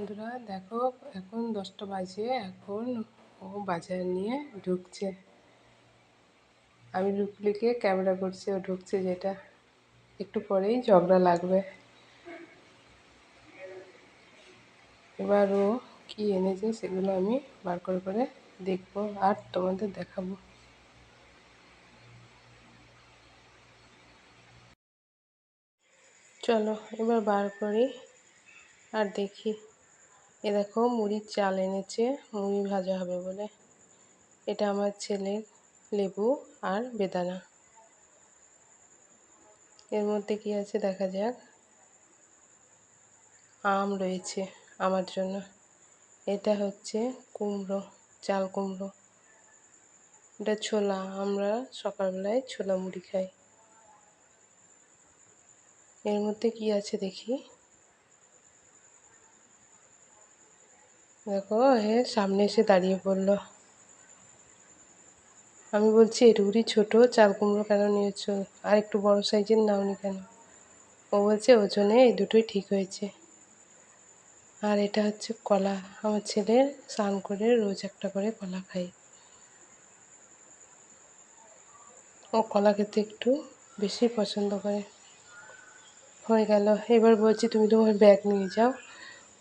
বন্ধুরা, দেখো এখন দশটা বাজে, এখন ও বাজার নিয়ে ঢুকছে। আমি লুকলিকে ক্যামেরা করছি, ও ঢুকছে যেটা। একটু পরেই ঝগড়া লাগবে। এবার ও কী এনেছে সেগুলো আমি বার করে করে দেখব আর তোমাদের দেখাবো। চলো, এবার বার করি আর দেখি। এ দেখো মুড়ির চাল এনেছে, মুড়ি ভাজা হবে বলে। এটা আমার ছেলের লেবু আর বেদানা। এর মধ্যে কি আছে দেখা যাক। আম রয়েছে আমার জন্য। এটা হচ্ছে কুমড়ো, চাল কুমড়ো। এটা ছোলা, আমরা সকালবেলায় ছোলা মুড়ি খাই। এর মধ্যে কি আছে দেখি। দেখো হে সামনে এসে দাঁড়িয়ে পড়ল। আমি বলছি এটুকুরি ছোটো, চাল কুমড়ো কেন নিয়েছো? আর একটু বড় সাইজের নাওনি কেন? ও বলছে, ওজনে এই দুটোই ঠিক হয়েছে। আর এটা হচ্ছে কলা। আমার ছেলে স্নান করে রোজ একটা করে কলা খাই। ও কলা খেতে একটু বেশি পছন্দ করে। হয়ে গেল। এবার বলছি, তুমি তোমার ব্যাগ নিয়ে যাও।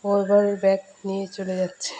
ও এবার ব্যাগ নিয়ে চলে যাচ্ছে।